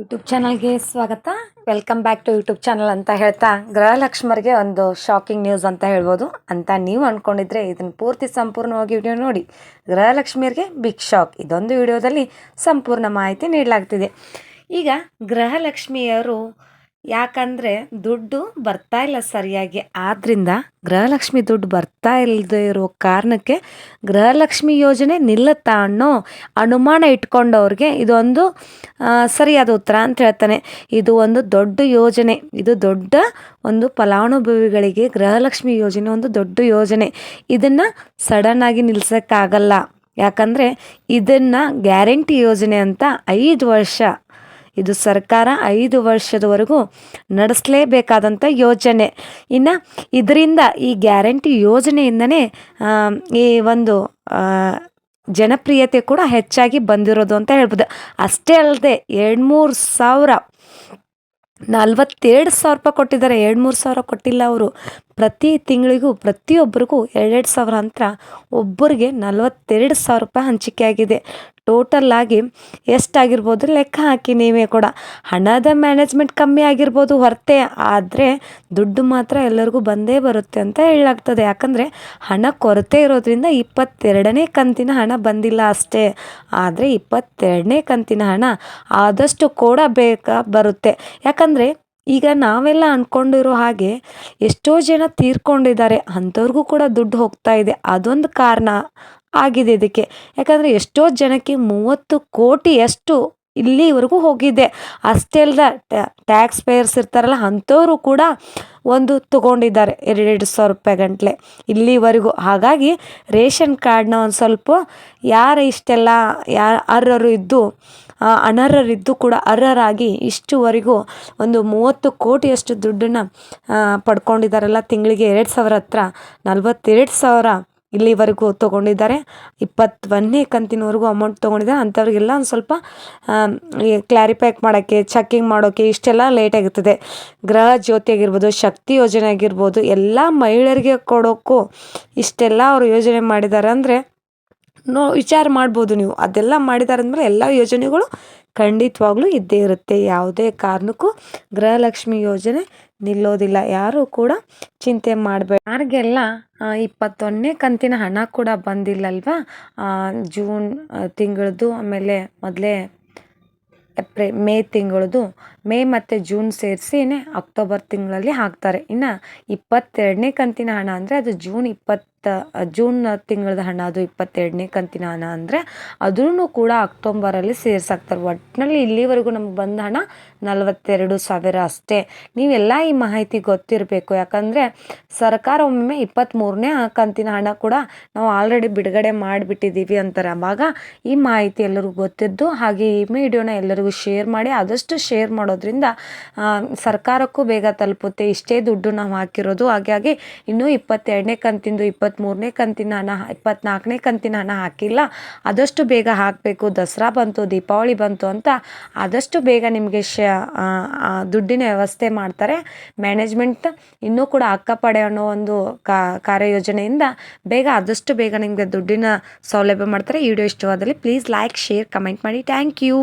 YouTube ಚಾನಲ್ಗೆ ಸ್ವಾಗತ. Welcome back to YouTube channel ಅಂತ ಹೇಳ್ತಾ ಗೃಹಲಕ್ಷ್ಮರಿಗೆ ಒಂದು ಶಾಕಿಂಗ್ ನ್ಯೂಸ್ ಅಂತ ಹೇಳ್ಬೋದು. ಅಂತ ನೀವು ಅಂದ್ಕೊಂಡಿದ್ರೆ ಇದನ್ನು ಪೂರ್ತಿ ಸಂಪೂರ್ಣವಾಗಿ ವಿಡಿಯೋ ನೋಡಿ. ಗೃಹಲಕ್ಷ್ಮಿಯರಿಗೆ ಬಿಗ್ ಶಾಕ್ ಇದೊಂದು ವಿಡಿಯೋದಲ್ಲಿ ಸಂಪೂರ್ಣ ಮಾಹಿತಿ ನೀಡಲಾಗ್ತಿದೆ. ಈಗ ಗೃಹಲಕ್ಷ್ಮಿಯರು ಯಾಕಂದರೆ ದುಡ್ಡು ಬರ್ತಾ ಇಲ್ಲ ಸರಿಯಾಗಿ. ಆದ್ದರಿಂದ ಗೃಹಲಕ್ಷ್ಮಿ ದುಡ್ಡು ಬರ್ತಾ ಇಲ್ಲದೆ ಇರೋ ಕಾರಣಕ್ಕೆ ಗೃಹಲಕ್ಷ್ಮಿ ಯೋಜನೆ ನಿಲ್ಲುತ್ತಾ ಅನ್ನೋ ಅನುಮಾನ ಇಟ್ಕೊಂಡವ್ರಿಗೆ ಇದೊಂದು ಸರಿಯಾದ ಉತ್ತರ ಅಂತ ಹೇಳ್ತಾನೆ. ಇದು ಒಂದು ದೊಡ್ಡ ಯೋಜನೆ. ಇದು ದೊಡ್ಡ ಒಂದು ಫಲಾನುಭವಿಗಳಿಗೆ ಗೃಹಲಕ್ಷ್ಮಿ ಯೋಜನೆ ಒಂದು ದೊಡ್ಡ ಯೋಜನೆ. ಇದನ್ನು ಸಡನ್ನಾಗಿ ನಿಲ್ಸೋಕ್ಕಾಗಲ್ಲ. ಯಾಕಂದರೆ ಇದನ್ನು ಗ್ಯಾರಂಟಿ ಯೋಜನೆ ಅಂತ ಐದು ವರ್ಷ ಇದು ಸರ್ಕಾರ ಐದು ವರ್ಷದವರೆಗೂ ನಡೆಸಲೇಬೇಕಾದಂಥ ಯೋಜನೆ. ಇನ್ನು ಇದರಿಂದ ಈ ಗ್ಯಾರಂಟಿ ಯೋಜನೆಯಿಂದನೇ ಈ ಒಂದು ಜನಪ್ರಿಯತೆ ಕೂಡ ಹೆಚ್ಚಾಗಿ ಬಂದಿರೋದು ಅಂತ ಹೇಳ್ಬೋದು. ಅಷ್ಟೇ ಅಲ್ಲದೆ ಎರಡು ಮೂರು ಸಾವಿರ, ನಲ್ವತ್ತೆರಡು ಸಾವಿರ ರೂಪಾಯಿ ಕೊಟ್ಟಿದ್ದಾರೆ. ಎರಡು ಮೂರು ಸಾವಿರ ಕೊಟ್ಟಿಲ್ಲ ಅವರು. ಪ್ರತಿ ತಿಂಗಳಿಗೂ, ಪ್ರತಿಯೊಬ್ಬರಿಗೂ ಎರಡೆರಡು ಸಾವಿರ ಅಂತ ಒಬ್ಬರಿಗೆ ನಲ್ವತ್ತೆರಡು ಸಾವಿರ ರೂಪಾಯಿ ಹಂಚಿಕೆ ಆಗಿದೆ. ಟೋಟಲ್ ಆಗಿ ಎಷ್ಟಾಗಿರ್ಬೋದು ಲೆಕ್ಕ ಹಾಕಿ ನೀವೇ ಕೂಡ. ಹಣದ ಮ್ಯಾನೇಜ್ಮೆಂಟ್ ಕಮ್ಮಿ ಆಗಿರ್ಬೋದು ಹೊರತೆ, ಆದರೆ ದುಡ್ಡು ಮಾತ್ರ ಎಲ್ಲರಿಗೂ ಬಂದೇ ಬರುತ್ತೆ ಅಂತ ಹೇಳಾಗ್ತದೆ ಯಾಕಂದರೆ ಹಣ ಕೊರತೆ ಇರೋದ್ರಿಂದ ಇಪ್ಪತ್ತೆರಡನೇ ಕಂತಿನ ಹಣ ಬಂದಿಲ್ಲ ಅಷ್ಟೇ. ಆದರೆ ಇಪ್ಪತ್ತೆರಡನೇ ಕಂತಿನ ಹಣ ಆದಷ್ಟು ಕೂಡ ಬೇಕಾ ಬರುತ್ತೆ. ಯಾಕಂದರೆ ಈಗ ನಾವೆಲ್ಲ ಅಂದ್ಕೊಂಡಿರೋ ಹಾಗೆ ಎಷ್ಟೋ ಜನ ತೀರ್ಕೊಂಡಿದ್ದಾರೆ. ಅಂಥವ್ರಿಗೂ ಕೂಡ ದುಡ್ಡು ಹೋಗ್ತಾ ಇದೆ. ಅದೊಂದು ಕಾರಣ. ಆಗಿದೆ ಇದಕ್ಕೆ. ಯಾಕಂದರೆ ಎಷ್ಟೋ ಜನಕ್ಕೆ ಮೂವತ್ತು ಕೋಟಿಯಷ್ಟು ಇಲ್ಲಿವರೆಗೂ ಹೋಗಿದೆ. ಅಷ್ಟೇ ಅಲ್ಲದ ಟ್ಯಾಕ್ಸ್ ಪೇಯರ್ಸ್ ಇರ್ತಾರಲ್ಲ, ಅಂಥವರು ಕೂಡ ಒಂದು ತಗೊಂಡಿದ್ದಾರೆ ಎರಡೆರಡು ಸಾವಿರ ರೂಪಾಯಿ ಗಂಟಲೆ. ಇಲ್ಲಿವರೆಗೂ ಹಾಗಾಗಿ ರೇಷನ್ ಕಾರ್ಡ್ನ ಒಂದು ಸ್ವಲ್ಪ ಯಾರು ಇಷ್ಟೆಲ್ಲ ಯಾ ಅರ್ಹರು ಇದ್ದು ಅನರ್ಹರಿದ್ದು ಕೂಡ ಅರ್ಹರಾಗಿ ಇಷ್ಟುವರೆಗೂ ಒಂದು ಮೂವತ್ತು ಕೋಟಿಯಷ್ಟು ದುಡ್ಡನ್ನು ಪಡ್ಕೊಂಡಿದ್ದಾರಲ್ಲ ತಿಂಗಳಿಗೆ ಎರಡು ಸಾವಿರ ಹತ್ರ, ನಲ್ವತ್ತೆರಡು ಸಾವಿರ ಇಲ್ಲಿವರೆಗೂ ತೊಗೊಂಡಿದ್ದಾರೆ. ಇಪ್ಪತ್ತೊಂದನೇ ಕಂತಿನವರೆಗೂ ಅಮೌಂಟ್ ತೊಗೊಂಡಿದ್ದಾರೆ. ಅಂಥವ್ರಿಗೆಲ್ಲ ಒಂದು ಸ್ವಲ್ಪ ಕ್ಲಾರಿಫೈ ಮಾಡೋಕ್ಕೆ ಚೆಕ್ಕಿಂಗ್ ಮಾಡೋಕ್ಕೆ ಇಷ್ಟೆಲ್ಲ ಲೇಟ್ ಆಗಿರ್ತದೆ ಗೃಹ ಜ್ಯೋತಿ ಆಗಿರ್ಬೋದು, ಶಕ್ತಿ ಯೋಜನೆ ಆಗಿರ್ಬೋದು, ಎಲ್ಲ ಮಹಿಳೆಯರಿಗೆ ಕೊಡೋಕ್ಕೂ ಇಷ್ಟೆಲ್ಲ ಅವರು ಯೋಜನೆ ಮಾಡಿದ್ದಾರೆ ಅಂದರೆ, ನೋ, ವಿಚಾರ ಮಾಡ್ಬೋದು ನೀವು. ಅದೆಲ್ಲ ಮಾಡಿದ್ದಾರೆ ಅಂದಮೇಲೆ ಎಲ್ಲ ಯೋಜನೆಗಳು ಖಂಡಿತವಾಗ್ಲೂ ಇದ್ದೇ ಇರುತ್ತೆ. ಯಾವುದೇ ಕಾರಣಕ್ಕೂ ಗೃಹಲಕ್ಷ್ಮಿ ಯೋಜನೆ ನಿಲ್ಲೋದಿಲ್ಲ. ಯಾರೂ ಕೂಡ ಚಿಂತೆ ಮಾಡಬೇಡ. ಯಾರಿಗೆಲ್ಲ ಇಪ್ಪತ್ತೊಂದನೇ ಕಂತಿನ ಹಣ ಕೂಡ ಬಂದಿಲ್ಲಲ್ವಾ? ಜೂನ್ ತಿಂಗಳದ್ದು, ಆಮೇಲೆ ಮೊದಲೇ ಏಪ್ರಿ ಮೇ ತಿಂಗಳದು ಮೇ ಮತ್ತು ಜೂನ್ ಸೇರಿಸಿನೇ ಅಕ್ಟೋಬರ್ ತಿಂಗಳಲ್ಲಿ ಹಾಕ್ತಾರೆ. ಇನ್ನು ಇಪ್ಪತ್ತೆರಡನೇ ಕಂತಿನ ಹಣ ಅಂದರೆ ಅದು ಜೂನ್ ಇಪ್ಪತ್ತ ಜೂನ್ ತಿಂಗಳದ ಹಣ ಅದು ಇಪ್ಪತ್ತೆರಡನೇ ಕಂತಿನ ಹಣ ಅಂದರೆ ಅದೂ ಕೂಡ ಅಕ್ಟೋಬರಲ್ಲಿ ಸೇರ್ಸಾಕ್ತಾರೆ. ಒಟ್ಟಿನಲ್ಲಿ ಇಲ್ಲಿವರೆಗೂ ನಮ್ಗೆ ಬಂದ ಹಣ ನಲವತ್ತೆರಡು ಸಾವಿರ ಅಷ್ಟೇ. ನೀವೆಲ್ಲ ಈ ಮಾಹಿತಿ ಗೊತ್ತಿರಬೇಕು. ಯಾಕಂದರೆ ಸರ್ಕಾರ ಒಮ್ಮೆ ಇಪ್ಪತ್ತ್ಮೂರನೇ ಕಂತಿನ ಹಣ ಕೂಡ ನಾವು ಆಲ್ರೆಡಿ ಬಿಡುಗಡೆ ಮಾಡಿಬಿಟ್ಟಿದ್ದೀವಿ ಅಂತಾರೆ. ಆವಾಗ ಈ ಮಾಹಿತಿ ಎಲ್ಲರಿಗೂ ಗೊತ್ತಿದ್ದು ಹಾಗೆ ಈ ವಿಡಿಯೋನ ಎಲ್ಲರಿಗೂ ಶೇರ್ ಮಾಡಿ, ಆದಷ್ಟು ಶೇರ್ ಮಾಡೋದ್ರಿಂದ ಸರ್ಕಾರಕ್ಕೂ ಬೇಗ ತಲುಪುತ್ತೆ. ಇಷ್ಟೇ ದುಡ್ಡು ನಾವು ಹಾಕಿರೋದು. ಹಾಗಾಗಿ ಇನ್ನೂ ಇಪ್ಪತ್ತೆರಡನೇ ಕಂತಿಂದು ಇಪ್ಪತ್ತ್ಮೂರನೇ ಕಂತಿನ ಹಣ ಇಪ್ಪತ್ತ್ನಾಲ್ಕನೇ ಕಂತಿನ ಹಣ ಹಾಕಿಲ್ಲ. ಆದಷ್ಟು ಬೇಗ ಹಾಕಬೇಕು. ದಸರಾ ಬಂತು, ದೀಪಾವಳಿ ಬಂತು ಅಂತ ಆದಷ್ಟು ಬೇಗ ನಿಮಗೆ ಶ ದುಡ್ಡಿನ ವ್ಯವಸ್ಥೆ ಮಾಡ್ತಾರೆ. ಮ್ಯಾನೇಜ್ಮೆಂಟ್ ಇನ್ನೂ ಕೂಡ ಅಕ್ಕಪಡೆ ಅನ್ನೋ ಒಂದು ಕಾರ್ಯಯೋಜನೆಯಿಂದ ಬೇಗ, ಆದಷ್ಟು ಬೇಗ ನಿಮಗೆ ದುಡ್ಡಿನ ಸೌಲಭ್ಯ ಮಾಡ್ತಾರೆ. ವಿಡಿಯೋ ಇಷ್ಟವಾದಲ್ಲಿ ಪ್ಲೀಸ್ ಲೈಕ್ ಶೇರ್ ಕಮೆಂಟ್ ಮಾಡಿ. Thank you